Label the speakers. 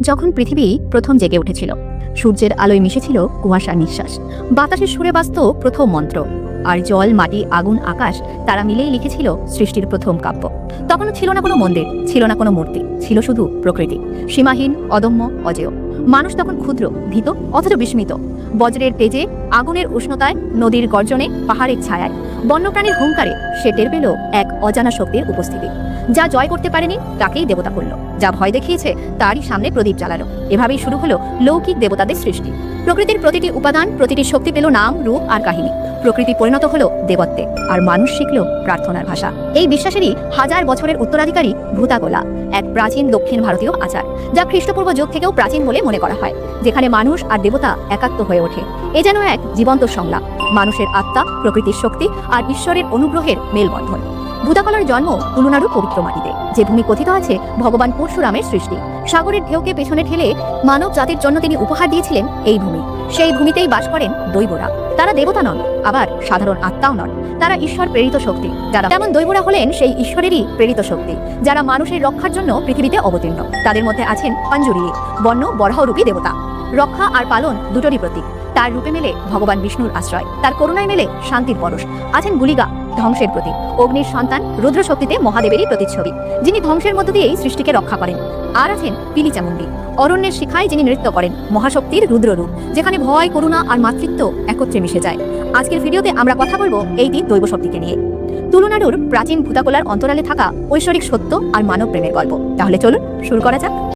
Speaker 1: যখন পৃথিবী প্রথম জেগে উঠেছিল। সূর্যের আলোয় মিশেছিল কুয়াশার নিঃশ্বাস। বাতাসের সুরে বাজত প্রথম মন্ত্র। আর জল, মাটি, আগুন, আকাশ, তারা মিলেই লিখেছিল সৃষ্টির প্রথম কাব্য। তখনও ছিল না কোনো মন্দির, ছিল না কোনো মূর্তি, ছিল শুধু প্রকৃতি। সীমাহীন, অদম্য, অজেয়। মানুষ তখন ক্ষুদ্র, ভীত, অথচ বিস্মিত। বজ্রের তেজে, আগুনের উষ্ণতায়, নদীর গর্জনে, পাহাড়ের ছায়ায়, বন্যপ্রাণীর হুঙ্কারে সে টের পেল এক অজানা শক্তির উপস্থিতি। যা জয় করতে পারেনি তাকেই দেবতা করল। যা ভয় দেখিয়েছে তারই সামনে প্রদীপ জ্বালালো। এভাবেই শুরু হলো লৌকিক দেবতাদের সৃষ্টি। প্রকৃতির প্রতিটি উপাদান, প্রতিটি শক্তি পেল নাম, রূপ আর কাহিনী। প্রকৃতি পরিণত হলো দেবত্বে, আর মানুষ শিখল প্রার্থনার ভাষা। এই বিশ্বাসেরই হাজার বছরের উত্তরাধিকারী ভূতাগোলা, এক প্রাচীন দক্ষিণ ভারতীয় আচার, যা খ্রিস্টপূর্ব যুগ থেকেও প্রাচীন বলে মনে করা হয়, যেখানে মানুষ আর দেবতা একাত্ম হয়ে ওঠে। এ যেন এক জীবন্ত সংলাপ। মানুষের আত্মা, প্রকৃতির শক্তি আর ঈশ্বরের অনুগ্রহের মেলবন্ধন। ভূতাকলার জন্ম তুলনারও পবিত্র মাটিতে। যে ভূমি কথিত আছে, ভগবান পরশুরামের সৃষ্টি। সাগরের ঢেউকে পেছনে ঠেলে মানব জাতির জন্য তিনি উপহার দিয়েছিলেন এই ভূমি। সেই ভূমিতেই বাস করেন দৈবরা। তারা দেবতা নন, আবার সাধারণ আত্মাও নন। তারা ঈশ্বর প্রেরিত শক্তি। যারা যেমন দৈবরা হলেন, সেই ঈশ্বরেরই প্রেরিত শক্তি। যারা মানুষের রক্ষার জন্য পৃথিবীতে অবতীর্ণ। তাদের মধ্যে আছেন পাঞ্জুরি বন্য বরাহরূপী দেবতা। রক্ষা আর পালন দুটোরই প্রতীক। তার রূপে মেলে ভগবান বিষ্ণুর আশ্রয়, তার করুণায় মেলে শান্তির পরশ, আছেন গুলিগা, ধ্বংসের প্রতীক। অগ্নির সন্তান রুদ্র শক্তিতে মহাদেবেরই প্রতিচ্ছবি, যিনি ধ্বংসের মধ্য দিয়েই সৃষ্টিকে রক্ষা করেন। আর আছেন পিলি চামুন্ডি অরণ্যের শিখায় যিনি নৃত্য করেন, মহাশক্তির রুদ্ররূপ, যেখানে ভয়, করুণা আর মাতৃত্ব একত্রে মিশে যায়। আজকের ভিডিওতে আমরা কথা বলব এই তিন দৈব শক্তিকে নিয়ে। তুলনাড়ুর প্রাচীন ভূতাকোলার অন্তরালে থাকা ঐশ্বরিক সত্য আর মানব প্রেমের গল্প। তাহলে চলুন, শুরু করা যাক।